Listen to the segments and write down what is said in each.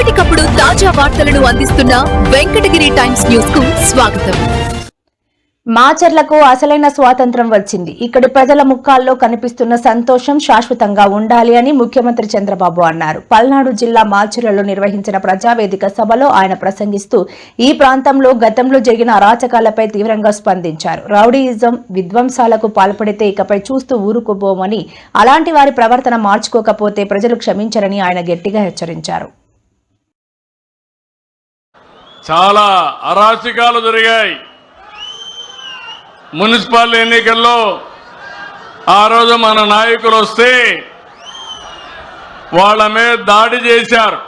ఎప్పటికప్పుడు తాజా వార్తలను అందిస్తున్న వెంకటగిరి టైమ్స్ న్యూస్కు స్వాగతం. మాచర్లకు అసలైన స్వాతంత్రం వచ్చింది. ఇక్కడి ప్రజల ముఖాల్లో కనిపిస్తున్న సంతోషం శాశ్వతంగా ఉండాలి అని ముఖ్యమంత్రి చంద్రబాబు అన్నారు. పల్నాడు జిల్లా మాచర్లలో నిర్వహించిన ప్రజావేదిక సభలో ఆయన ప్రసంగిస్తూ ఈ ప్రాంతంలో గతంలో జరిగిన అరాచకాలపై తీవ్రంగా స్పందించారు. రౌడీయిజం విధ్వంసాలకు పాల్పడితే ఇకపై చూస్తూ ఊరుకోబోమని అలాంటి వారి ప్రవర్తన మార్చుకోకపోతే ప్రజలు క్షమించరని ఆయన గట్టిగా హెచ్చరించారు. చాలా అరాచకాలు జరిగాయి. మున్సిపల్ ఎన్నికల్లో ఆ రోజు మన నాయకులు వస్తే వాళ్ళ మీద దాడి చేశారు.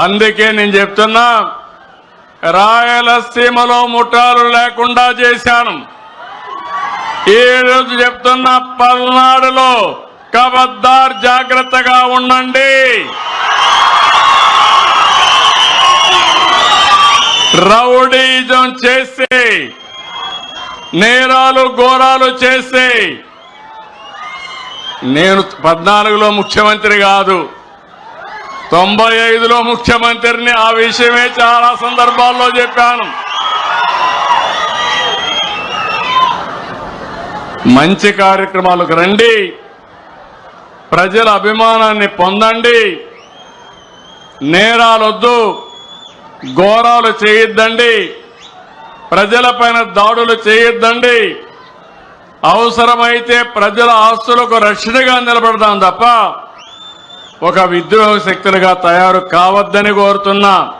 అందుకే నేను చెప్తున్నా రాయలసీమలో ముఠాలు లేకుండా చేశాను. ఈ రోజు చెప్తున్న పల్నాడులో కబద్దార్ జాగ్రత్తగా ఉండండి. రౌడీజం చేసి నేరాలు ఘోరాలు చేసి నేను పద్నాలుగులో ముఖ్యమంత్రి కాదు తొంభై ఐదులో ముఖ్యమంత్రిని ఆ విషయమే చాలా సందర్భాల్లో చెప్పాను. మంచి కార్యక్రమాలకు రండి ప్రజల అభిమానాన్ని పొందండి నేరాలొద్దు. ఘోరాలు చేయొద్దండి. ప్రజలపైన దాడులు చేయొద్దండి. అవసరమైతే ప్రజల ఆస్తులకు రక్షణగా నిలబడదాం తప్ప ఒక విద్రోహ శక్తులుగా తయారు కావద్దని కోరుతున్నా.